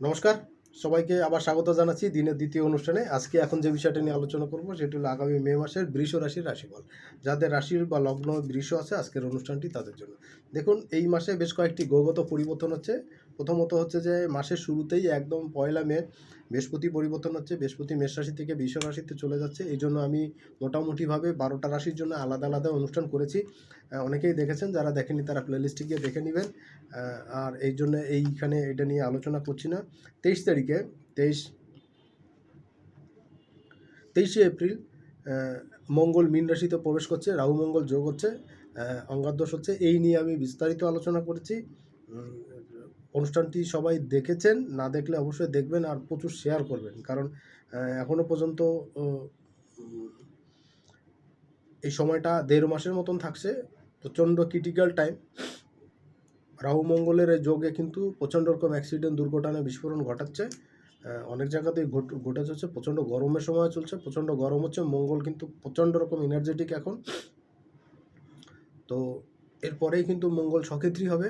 নমস্কার। সবাইকে আবার স্বাগত জানাচ্ছি দিনের দ্বিতীয় অনুষ্ঠানে। আজকে এখন যে বিষয়টা নিয়ে আলোচনা করব সেটি হলো আগামী মে মাসের বৃষ রাশির রাশিফল। যাদের রাশির বা লগ্ন বৃষ আছে আজকের অনুষ্ঠানটি তাদের জন্য। দেখুন, এই মাসে বেশ কয়েকটি গৌগত পরিবর্তন হচ্ছে। প্রথমত হচ্ছে যে, মাসের শুরুতেই একদম পয়লা মে বৃহস্পতি পরিবর্তন হচ্ছে বৃহস্পতি মেষ রাশি থেকে বৃষ রাশিতে চলে যাচ্ছে। এই জন্য আমি মোটামুটিভাবে বারোটা রাশির জন্য আলাদা আলাদা অনুষ্ঠান করেছি। অনেকেই দেখেছেন যারা দেখেনি তারা প্লেলিস্টে গিয়ে দেখে নেবেন। আর এই জন্য এইখানে এটা নিয়ে আলোচনা করছি না। তেইশ তারিখে তেইশ তেইশে এপ্রিল মঙ্গল মীন রাশিতে প্রবেশ করছে রাহু মঙ্গল যোগ হচ্ছে আহ, অঙ্গারদোষ হচ্ছে। এই নিয়ে আমি বিস্তারিত আলোচনা করেছি। অনুষ্ঠানটি সবাই দেখেছেন না দেখলে অবশ্যই দেখবেন আর প্রচুর শেয়ার করবেন। কারণ আহ, এখনও পর্যন্ত এই সময়টা দেড় মাসের মতন থাকছে প্রচণ্ড ক্রিটিক্যাল টাইম রাহু মঙ্গলের যোগে কিন্তু প্রচণ্ড রকম অ্যাক্সিডেন্ট দুর্ঘটনা বিস্ফোরণ ঘটাচ্ছে। অনেক জায়গাতেই ঘটে চলছে প্রচণ্ড গরমের সময় চলছে প্রচণ্ড গরম হচ্ছে মঙ্গল কিন্তু প্রচণ্ড রকম এনার্জেটিক এখন। তো এরপরেই কিন্তু মঙ্গল সক্ষেত্রী হবে।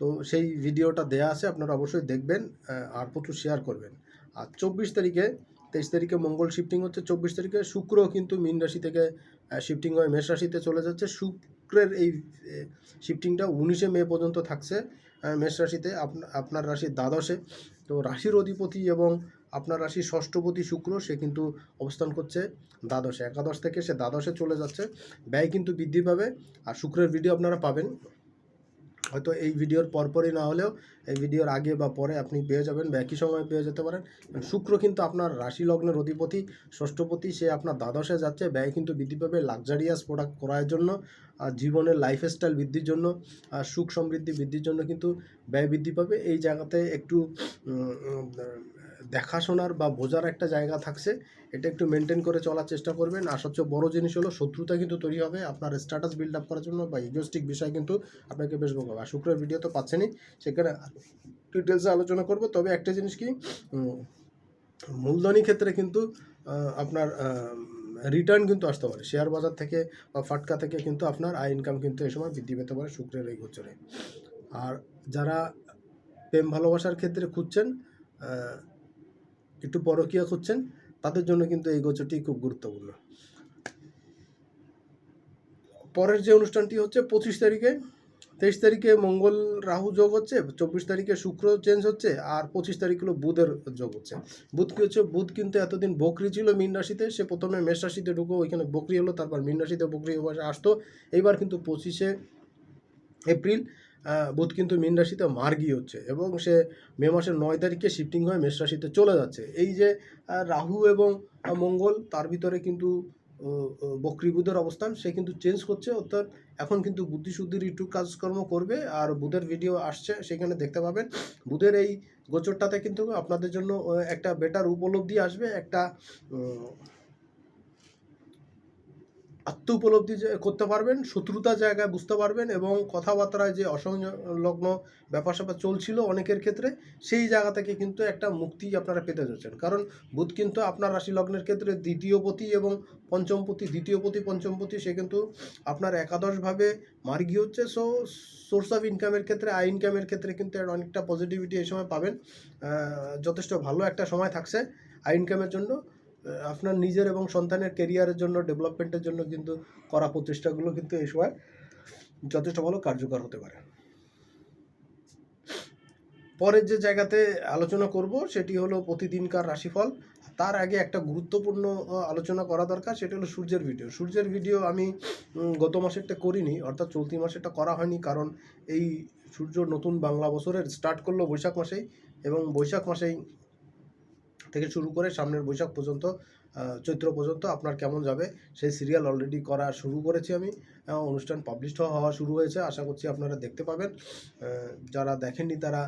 তো সেই ভিডিওটা দেয়া আছে, আপনারা অবশ্যই দেখবেন আর প্রচুর শেয়ার করবেন। আর চব্বিশ তারিখে, তেইশ তারিখে মঙ্গল শিফটিং হচ্ছে, চব্বিশ তারিখে শুক্র কিন্তু মীন রাশি থেকে শিফটিং হয়ে মেষ রাশিতে চলে যাচ্ছে। শুক্রের এই শিফটিংটা উনিশে মে পর্যন্ত থাকছে মেষ রাশিতে। আপনা- আপনার রাশির দ্বাদশে। তো রাশির অধিপতি এবং আপনার রাশি ষষ্ঠপতি শুক্র, সে কিন্তু অবস্থান করছে দ্বাদশে। একাদশ থেকে সে দ্বাদশে চলে যাচ্ছে। ব্যয় কিন্তু বৃদ্ধি পাবে। আর শুক্রের ভিডিও আপনারা পাবেন। হয়তো এই ভিডিওর পরপরই না হলেও এই ভিডিওর আগে বা পরে আপনি পেয়ে যাবেন বা একই সময় পেয়ে যেতে পারেন। শুক্র কিন্তু আপনার রাশি লগ্নের অধিপতি, ষষ্ঠপতি, সে আপনার দ্বাদশে যাচ্ছে। ব্যয় কিন্তু বৃদ্ধি পাবে লাক্সারিয়াস প্রোডাক্ট করার জন্য, আর জীবনের লাইফ স্টাইল বৃদ্ধির জন্য, আর সুখ সমৃদ্ধি বৃদ্ধির জন্য কিন্তু ব্যয় বৃদ্ধি পাবে। এই জায়গাতে একটু দেখাশোনার বা বোঝার একটা জায়গা থাকছে, এটা একটু মেনটেন করে চলার চেষ্টা করবেন। আর সবচেয়ে বড় জিনিস হলো, শত্রুতা কিন্তু তৈরি হবে। আপনার স্ট্যাটাস বিল্ড আপ করার জন্য বা ইগোস্টিক বিষয় কিন্তু আপনাকে বেশ ভোগাবে। আর শুক্রের ভিডিও তো পাচ্ছেনই, সেখানে ডিটেলসে আলোচনা করব। তবে একটা জিনিস কি মূলধনী ক্ষেত্রে কিন্তু আপনার রিটার্ন কিন্তু আসতে পারে। শেয়ার বাজার থেকে বা ফাটকা থেকে কিন্তু আপনার আয় ইনকাম কিন্তু এই সময় বৃদ্ধি পেতে পারে শুক্রের এই গোচরে। আর যারা প্রেম ভালোবাসার ক্ষেত্রে খুঁজছেন একটু পরকীয়া খুঁজছেন, তাদের জন্য কিন্তু এই গোচরটি খুব গুরুত্বপূর্ণ। পরের যে অনুষ্ঠানটি হচ্ছে পঁচিশ তারিখে, তেইশ তারিখে মঙ্গল রাহু যোগ হচ্ছে, চব্বিশ তারিখে শুক্র চেঞ্জ হচ্ছে, আর পঁচিশ তারিখ হলো বুধের যোগ হচ্ছে। বুধ কি হচ্ছে? বুধ কিন্তু এতদিন বকরি ছিল মীন রাশিতে, সে প্রথমে মেষ রাশিতে ঢুকো ওইখানে বকরি হলো, তারপর মীন রাশিতে বকরি আসতো। এইবার কিন্তু পঁচিশে এপ্রিল বুধ কিন্তু মীন রাশিতে মার্গী হচ্ছে এবং সে মে মাসের নয় তারিখে শিফটিং হয়ে মেষ রাশিতে চলে যাচ্ছে। এই যে রাহু এবং মঙ্গল, তার ভিতরে কিন্তু বক্রী বুধের অবস্থান, সে কিন্তু চেঞ্জ করছে, অর্থাৎ এখন কিন্তু বুদ্ধিশুদ্ধির একটু কাজকর্ম করবে আর বুধের ভিডিও আসছে, সেখানে দেখতে পাবেন। বুধের এই গোচরটাতে কিন্তু আপনাদের জন্য একটা বেটার উপলব্ধি আসবে, একটা আত্ম উপলব্ধি করতে পারবেন শত্রুতা জায়গায় বুঝতে পারবেন এবং কথাবার্তায় যে অসংলগ্ন ব্যাপার স্যাপার চলছিল অনেকের ক্ষেত্রে, সেই জায়গা থেকে কিন্তু একটা মুক্তি আপনারা পেতে যাচ্ছেন কারণ বুধ কিন্তু আপনার রাশি লগ্নের ক্ষেত্রে দ্বিতীয়পতি এবং পঞ্চমপতি দ্বিতীয়পতি পঞ্চমপতি সে কিন্তু আপনার একাদশভাবে মার্গি হচ্ছে। সো সোর্স অফ ইনকামের ক্ষেত্রে আই ইনকামের ক্ষেত্রে কিন্তু অনেকটা পজিটিভিটি এই সময় পাবেন। যথেষ্ট ভালো একটা সময় থাকছে আই ইনকামের জন্য। আপনার নিজের এবং সন্তানের কেরিয়ারের জন্য ডেভেলপমেন্টের জন্য কিন্তু করা প্রচেষ্টাগুলো কিন্তু এই সময় যথেষ্ট ভালো কার্যকর হতে পারে। পরের যে জায়গাতে আলোচনা করব সেটি হলো প্রতিদিনকার রাশিফল। তার আগে একটা গুরুত্বপূর্ণ আলোচনা করা দরকার, সেটা হলো সূর্যের ভিডিও সূর্যের ভিডিও আমি গত মাসেরটা করিনি, অর্থাৎ চলতি মাসেরটা করা হয়নি, কারণ এই সূর্য নতুন বাংলা বছরের স্টার্ট করল বৈশাখ মাসেই এবং বৈশাখ মাসেই থেকে শুরু করে সামনের বৈশাখ পর্যন্ত চৈত্র পর্যন্ত আপনার কেমন যাবে, সেই সিরিয়াল অলরেডি করা শুরু করেছি আমি। অনুষ্ঠান পাবলিশ হওয়া শুরু হয়েছে, আশা করছি আপনারা দেখতে পাবেন। যারা দেখেননি তারা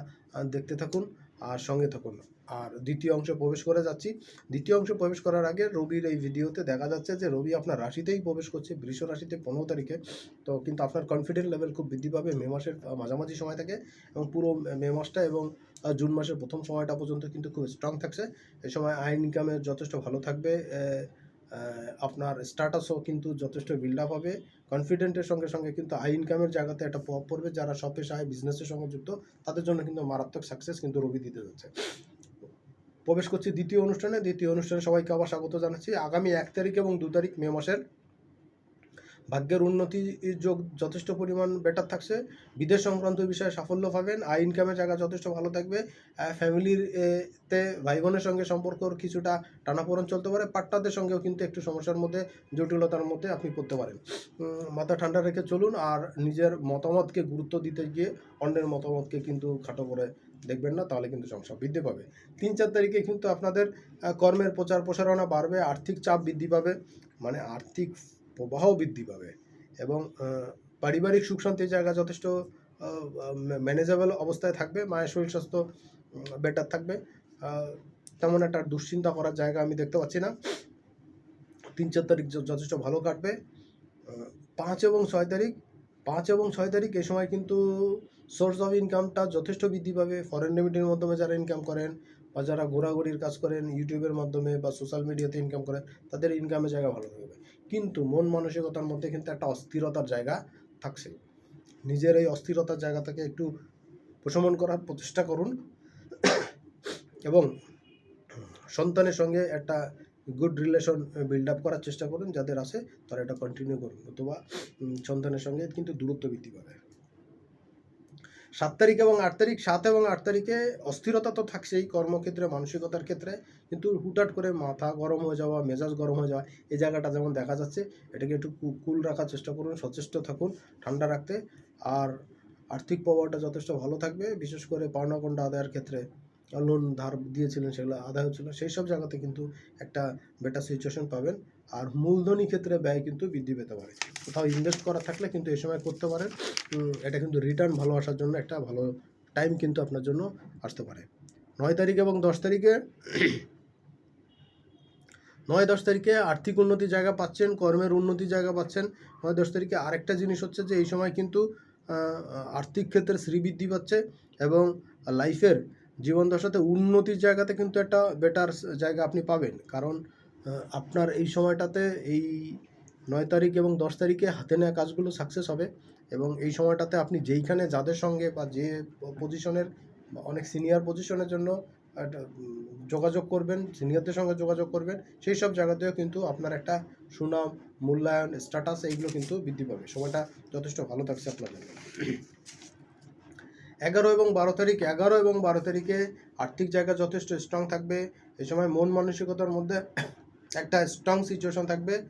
দেখতে থাকুন আর সঙ্গে থাকুন। আর দ্বিতীয় অংশে প্রবেশ করে যাচ্ছি। দ্বিতীয় অংশে প্রবেশ করার আগে রবির এই ভিডিওতে দেখা যাচ্ছে যে রবি আপনার রাশিতেই প্রবেশ করছে, বৃষ রাশিতে পনেরো তারিখে। তো কিন্তু আপনার কনফিডেন্ট লেভেল খুব বৃদ্ধি পাবে, মে মাসের মাঝামাঝি সময় থেকে এবং পুরো মে মাসটা এবং জুন মাসের প্রথম সময়টা পর্যন্ত কিন্তু খুব স্ট্রং থাকছে। এই সময় আয় ইনকামের যথেষ্ট ভালো থাকবে আপনার স্ট্যাটাসও কিন্তু যথেষ্ট বিল্ড আপ হবে। কনফিডেন্টের সঙ্গে সঙ্গে কিন্তু আই ইনকামের জায়গাতে একটা প্রভাব পড়বে যারা সব পেশায় বিজনেসের সঙ্গে যুক্ত, তাদের জন্য কিন্তু মারাত্মক সাকসেস কিন্তু রবি দিতে যাচ্ছে। প্রবেশ করছি দ্বিতীয় অনুষ্ঠানে। দ্বিতীয় অনুষ্ঠানে সবাইকে আবার স্বাগত জানাচ্ছি। আগামী এক তারিখ এবং দু তারিখ মে মাসের ভাগ্যের উন্নতি যোগ যথেষ্ট পরিমাণ বেটার থাকছে। বিদেশ সংক্রান্ত বিষয়ে সাফল্য পাবেন। আয় ইনকামের জায়গা যথেষ্ট ভালো থাকবে। ফ্যামিলির তে ভাই বোনের সঙ্গে সম্পর্ক কিছুটা টানাপোড়েন চলতে পারে। পাট্টাদের সঙ্গেও কিন্তু একটু সমস্যার মধ্যে, জটিলতার মধ্যে আপনি পড়তে পারেন। মাথা ঠান্ডা রেখে চলুন। আর নিজের মতামতকে গুরুত্ব দিতে গিয়ে অন্যের মতামতকে কিন্তু খাটো করে দেখবেন না, তাহলে কিন্তু সমস্যা বৃদ্ধি পাবে। তিন চার তারিখে কিন্তু আপনাদের কর্মের প্রচার প্রসারণা বাড়বে, আর্থিক চাপ বৃদ্ধি পাবে মানে আর্থিক প্রবাহ বৃদ্ধি পাবে এবং পারিবারিক সুখ শান্তির জায়গা যথেষ্ট ম্যানেজেবল অবস্থায় থাকবে, মায়ের শরীর স্বাস্থ্য বেটার থাকবে। তেমন একটা দুশ্চিন্তা করার জায়গা আমি দেখতে পাচ্ছি না। তিন চার তারিখ যথেষ্ট ভালো কাটবে। পাঁচ এবং ছয় তারিখ পাঁচ এবং ছয় তারিখ এই সময় কিন্তু সোর্স অফ ইনকামটা যথেষ্ট বৃদ্ধি পাবে। ফরেন রেমিডির মাধ্যমে যারা ইনকাম করেন বা যারা ঘোরাঘুরির কাজ করেন ইউটিউবের মাধ্যমে বা সোশ্যাল মিডিয়াতে ইনকাম করেন, তাদের ইনকামের জায়গা ভালো থাকবে কিন্তু মন মানসিকতার মধ্যে কিন্তু একটা অস্থিরতার জায়গা থাকছে। নিজের এই অস্থিরতার জায়গা থেকে একটু প্রশমন করার প্রচেষ্টা করুন। এবং সন্তানের সঙ্গে একটা গুড রিলেশন বিল্ড আপ করার চেষ্টা করুন, যাদের আছে, তারা এটা কন্টিনিউ করুন, অথবা সন্তানের সঙ্গে কিন্তু দূরত্ব বৃদ্ধি পাবে। সাত তারিখ এবং আট তারিখ, সাত এবং আট তারিখে অস্থিরতা তো থাকছেই, কর্মক্ষেত্রে, মানসিকতার ক্ষেত্রে, কিন্তু হুটহাট করে মাথা গরম হয়ে যাওয়া, মেজাজ গরম হয়ে যাওয়া, এই জায়গাটা যেমন দেখা যাচ্ছে, এটাকে একটু কুল রাখার চেষ্টা করুন, সচেষ্ট থাকুন, ঠান্ডা রাখতে, আর আর্থিক প্রভাবটা যথেষ্ট ভালো থাকবে, বিশেষ করে পাওনা পাওনাকণ্ডা আদায়ের ক্ষেত্রে। লোন ধার দিয়েছিলেন, সেগুলো আদায় হচ্ছিল সেই সব জায়গাতে কিন্তু একটা বেটার সিচুয়েশন পাবেন। আর মূলধনী ক্ষেত্রে ব্যয় কিন্তু বৃদ্ধি পেতে পারে। কোথাও ইনভেস্ট করা থাকলে কিন্তু এই সময় করতে পারেন। এটা কিন্তু রিটার্ন ভালো আসার জন্য একটা ভালো টাইম কিন্তু আপনার জন্য আসতে পারে। নয় তারিখ এবং দশ তারিখে, নয় দশ তারিখে আর্থিক উন্নতির জায়গা পাচ্ছেন, কর্মের উন্নতি জায়গা পাচ্ছেন। নয় দশ তারিখে আরেকটা জিনিস হচ্ছে যে, এই সময় কিন্তু আর্থিক ক্ষেত্রে শ্রীবৃদ্ধি পাচ্ছে এবং লাইফের জীবন দশাতে উন্নতির জায়গাতে কিন্তু একটা বেটার জায়গা আপনি পাবেন। কারণ আপনার এই সময়টাতে এই নয় তারিখ এবং দশ তারিখে হাতে নেওয়া কাজগুলো সাকসেস হবে এবং এই সময়টাতে আপনি যেইখানে যাদের সঙ্গে বা যে পজিশনের অনেক সিনিয়র পজিশনের জন্য যোগাযোগ করবেন সিনিয়রদের সঙ্গে যোগাযোগ করবেন, সেই সব জায়গাতেও কিন্তু আপনার একটা সুনাম, মূল্যায়ন স্ট্যাটাস এইগুলো কিন্তু বৃদ্ধি পাবে। সময়টা যথেষ্ট ভালো থাকছে আপনার জন্য। এগারো এবং বারো তারিখ, এগারো এবং বারো তারিখে আর্থিক জায়গা যথেষ্ট স্ট্রং থাকবে। এই সময় মন মানসিকতার মধ্যে একটা স্ট্রং সিচুয়েশন থাকবে।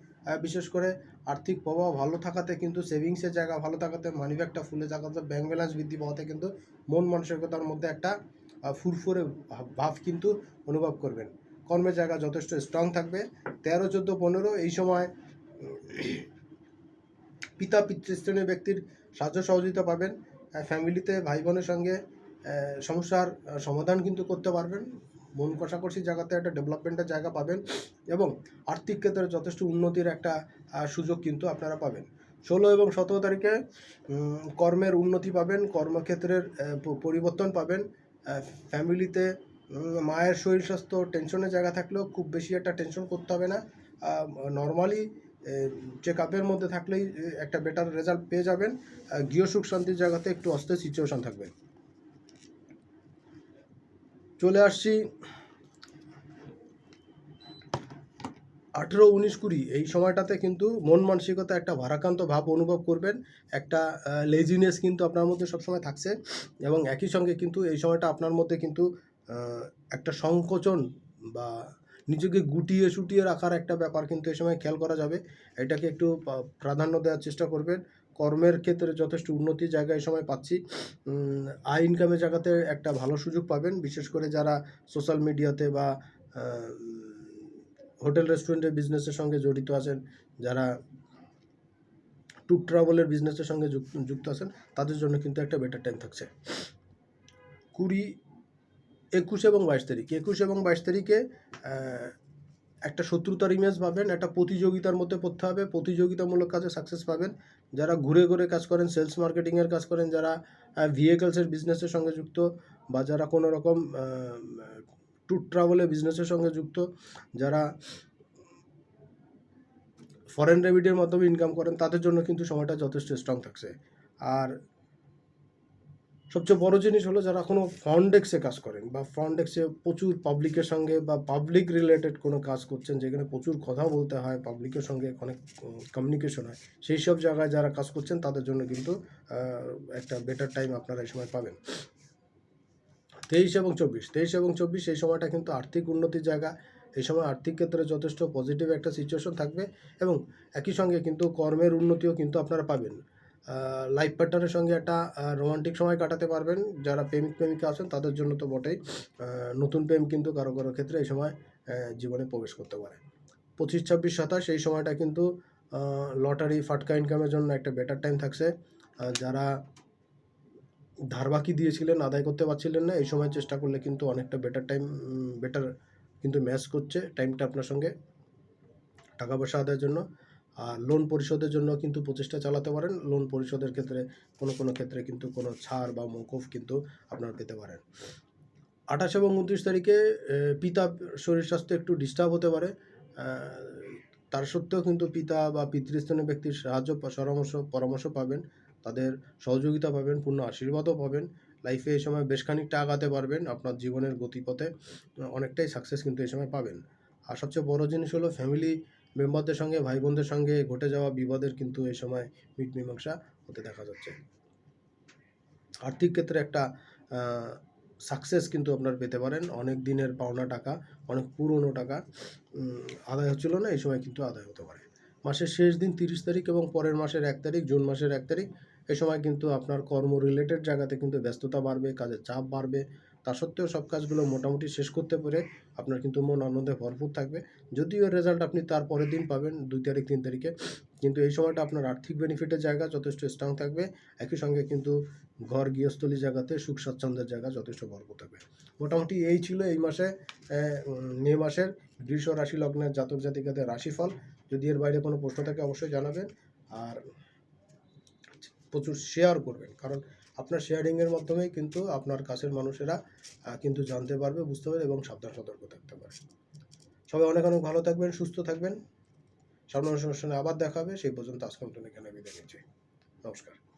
বিশেষ করে আর্থিক প্রভাব ভালো থাকাতে কিন্তু সেভিংসের জায়গা ভালো থাকাতে মানি ব্যাগটা ফুলে থাকাতে ব্যাংক ব্যালেন্স বৃদ্ধি পাওয়াতে কিন্তু মন মানসিকতার মধ্যে একটা ফুরফুরে ভাব- কিন্তু অনুভব করবেন। কর্মের জায়গা যথেষ্ট স্ট্রং থাকবে। তেরো, চোদ্দ, পনেরো এই সময় পিতা পিতৃস্থানীয় ব্যক্তির সাহায্য সহযোগিতা পাবেন। ফ্যামিলিতে ভাই বোনের সঙ্গে সমস্যার সমাধান কিন্তু করতে পারবেন। মন কষাকষি জায়গাতে একটা ডেভেলপমেন্টের জায়গা পাবেন এবং আর্থিক ক্ষেত্রে যথেষ্ট উন্নতির একটা সুযোগ কিন্তু আপনারা পাবেন। ষোলো এবং সতেরো তারিখে কর্মের উন্নতি পাবেন, কর্মক্ষেত্রের পরিবর্তন পাবেন। ফ্যামিলিতে মায়ের শরীর স্বাস্থ্য টেনশনের জায়গা থাকলেও খুব বেশি একটা টেনশন করতে হবে না। নর্মালি চেক আপের মধ্যে থাকলেই একটা বেটার রেজাল্ট পেয়ে যাবেন। গৃহ সুখ শান্তির জায়গাতে একটু অস্থির সিচুয়েশন থাকবে। চলে আসছি। আঠেরো উনিশ কুড়ি, এই সময়টাতে কিন্তু মন মানসিকতা একটা ভারাক্রান্ত ভাব অনুভব করবেন। একটা লেজিনেস কিন্তু আপনার মধ্যে সবসময় থাকছে এবং একই সঙ্গে কিন্তু এই সময়টা আপনার মধ্যে কিন্তু একটা সংকোচন বা নিজেকে গুটিয়ে সুটিয়ে রাখার একটা ব্যাপার কিন্তু এই সময় খেয়াল করা যাবে। এটাকে একটু প্রাধান্য দেওয়ার চেষ্টা করবেন। কর্মের ক্ষেত্রে যথেষ্ট উন্নতির জায়গা এই সময় পাচ্ছি। আয় ইনকামের জায়গাতে একটা ভালো সুযোগ পাবেন। বিশেষ করে যারা সোশ্যাল মিডিয়াতে বা হোটেল রেস্টুরেন্টের বিজনেসের সঙ্গে জড়িত আছেন, যারা ট্যুর ট্রাভেলের বিজনেসের সঙ্গে যুক্ত আছেন, তাদের জন্য কিন্তু একটা বেটার টাইম থাকছে। কুড়ি একুশ এবং বাইশ তারিখ। একুশ এবং বাইশ তারিখে একটা শত্রুতার ইমেজ পাবেন, একটা প্রতিযোগিতার মধ্যে পড়তে হবে। প্রতিযোগিতামূলক কাজে সাকসেস পাবেন। যারা ঘুরে ঘুরে কাজ করেন সেলস মার্কেটিংয়ের কাজ করেন, যারা ভেহিকেলসের বিজনেসের সঙ্গে যুক্ত বা যারা কোনো রকম ট্যুর ট্রাভেলের বিজনেসের সঙ্গে যুক্ত, যারা ফরেন রেমিডির মাধ্যমে ইনকাম করেন, তাদের জন্য কিন্তু সময়টা যথেষ্ট স্ট্রং থাকছে। আর সবচেয়ে বড় জিনিস হলো যারা কোনো ফন্ডেক্সে কাজ করেন বা ফন্ডেক্সে প্রচুর পাবলিকের সঙ্গে বা পাবলিক রিলেটেড কোনো কাজ করছেন, যেখানে প্রচুর কথা বলতে হয় পাবলিকের সঙ্গে অনেক কমিউনিকেশন হয়, সেই সব জায়গায় যারা কাজ করছেন, তাদের জন্য কিন্তু একটা বেটার টাইম আপনারা এই সময় পাবেন। তেইশ এবং চব্বিশ, তেইশ এবং চব্বিশ এই সময়টা কিন্তু আর্থিক উন্নতির জায়গা। এই সময় আর্থিক ক্ষেত্রে যথেষ্ট পজিটিভ একটা সিচুয়েশন থাকবে এবং একই সঙ্গে কিন্তু কর্মের উন্নতিও কিন্তু আপনারা পাবেন। লাইফ পার্টনারের সঙ্গে একটা রোমান্টিক সময় কাটাতে পারবেন। যারা প্রেমিক প্রেমিকা আছেন, তাদের জন্য তো বটেই। নতুন প্রেম কিন্তু কারও কারও ক্ষেত্রে এই সময় জীবনে প্রবেশ করতে পারে। পঁচিশ, ছাব্বিশ, সাতাশ, এই সময়টা কিন্তু লটারি ফাটকা ইনকামের জন্য একটা বেটার টাইম থাকছে। যারা ধার বাকি দিয়েছিলেন, আদায় করতে পারছিলেন না, এই সময় চেষ্টা করলে কিন্তু অনেকটা বেটার টাইম বেটার কিন্তু ম্যাচ করছে। টাইমটা আপনার সঙ্গে টাকা পয়সা আদায়ের জন্য। আর লোন পরিশোধের জন্য কিন্তু প্রচেষ্টা চালাতে পারেন। লোন পরিশোধের ক্ষেত্রে কোনো কোনো ক্ষেত্রে কিন্তু কোনো ছাড় বা মৌকুফ কিন্তু আপনারা পেতে পারেন। আঠাশ এবং উনত্রিশ তারিখে পিতা শরীর স্বাস্থ্য একটু ডিস্টার্ব হতে পারে। তার সত্ত্বেও কিন্তু পিতা বা পিতৃস্থানীয় ব্যক্তির সাহায্য পরামর্শ পরামর্শ পাবেন। তাদের সহযোগিতা পাবেন, পূর্ণ আশীর্বাদও পাবেন। লাইফে এই সময় বেশ খানিকটা আগাতে পারবেন আপনার জীবনের গতিপথে। অনেকটাই সাকসেস কিন্তু এই সময় পাবেন। আর সবচেয়ে বড় জিনিস হলো ফ্যামিলি মেম্বারদের সঙ্গে ভাই বোনদের সঙ্গে ঘটে যাওয়া বিবাদের কিন্তু এই সময় মীমাংসা হতে দেখা যাচ্ছে। আর্থিক ক্ষেত্রে একটা সাকসেস কিন্তু আপনার পেতে পারেন। অনেক দিনের পাওনা টাকা, অনেক পুরনো টাকা আদায় হচ্ছিল না, এই সময় কিন্তু আদায় হতে পারে। মাসের শেষ দিন তিরিশ তারিখ এবং পরের মাসের এক তারিখ, জুন মাসের এক তারিখ এ সময় কিন্তু আপনার কর্ম রিলেটেড জায়গাতে কিন্তু ব্যস্ততা বাড়বে, কাজের চাপ বাড়বে তা সত্ত্বেও সব কাজগুলো মোটামুটি শেষ করতে পেরে আপনার কিন্তু মন আনন্দে ভরপুর থাকবে। যদিও রেজাল্ট আপনি তার পরের দিন পাবেন, দুই তারিখ, তিন তারিখে। কিন্তু এই সময়টা আপনার আর্থিক বেনিফিটের জায়গা যথেষ্ট স্ট্রং থাকবে। একই সঙ্গে কিন্তু ঘর, গৃহস্থলী জায়গাতে সুখ, স্বাচ্ছন্দ্যের জায়গা যথেষ্ট ভরপুর থাকবে। মোটামুটি এই ছিল এই মাসে মে মাসের গ্রীষ্ম রাশি লগ্নের জাতক জাতিকাদের রাশিফল। যদি এর বাইরে কোনো প্রশ্ন থাকে অবশ্যই জানাবেন। আর প্রচুর শেয়ার করবেন। কারণ আপনার শেয়ারিংয়ের মাধ্যমেই কিন্তু আপনার কাছের মানুষেরা কিন্তু জানতে পারবে, বুঝতে পারবে এবং সাবধান সতর্ক থাকতে পারবে। সবাই অনেক অনেক ভালো থাকবেন, সুস্থ থাকবেন। সামনে অনুষ্ঠানে আবার দেখাবে সেই পর্যন্ত আজকে এখানে বিদায় নিচ্ছি। নমস্কার।